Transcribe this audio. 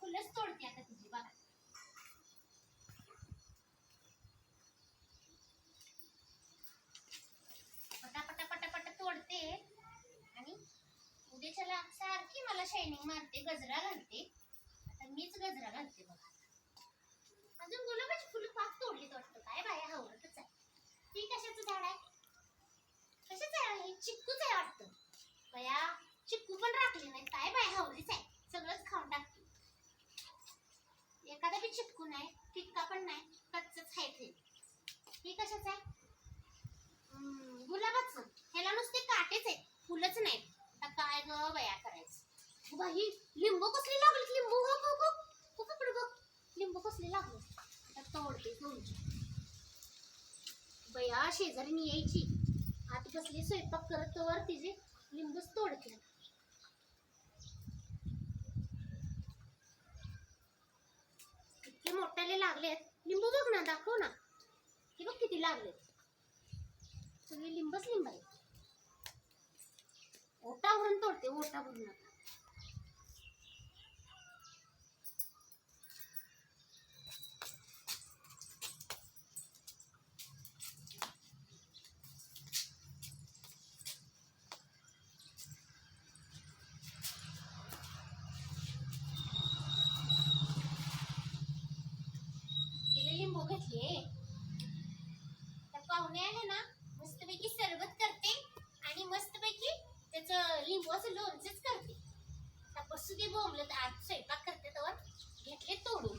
फुलंच तोडते आता तुझी बघा. पटा पटा तोडते. आणि उद्याच्याला सारखी मला शायनिंग मारते गजरा घालते. आता मीच गजरा घालते बघा अजून गुलाबाची फुलं पाक तोडली वाटतं. काय बाया हवरतच आहे. ती कशाचं झाड आहे? कशाचं आहे? हे चिक्कूच आहे वाटतं. बया चिक्कू पण राखली नाही काय बाय हवलीच आहे. सगळंच खाऊन टाकते. एखादा बी चिक्कू नाही टिक्का पण नाही कच्चच आहे ते. हे कशाच आहे? गुलाबाच. ह्याला नुसते काटेच आहे फुलच नाही आता काय ग बया करायचं? बाई लिंबू कसली लागली लिंबू हो हो हो पकड बघ लिंबू कसली लागले आता तोडते दोनची बया शेजारी यायची. आत बसली स्वयंपाक करत वर तिचे लिंबूच तोडते. लागलेत. लिंबू बघ ना दाखव ना. हे बघ किती लागलेत. सगळे लिंबच लिंब आहेत. ओटा भरून तोडते ओटा भरून लिंबू घेतले तर पाहुणे आहे ना मस्तपैकी सरबत करते आणि मस्तपैकी त्याचं लिंबूचं लोणचंच करते. बसू दे बोंबलं तर आज स्वयंपाक करते तर घेतले तोडून.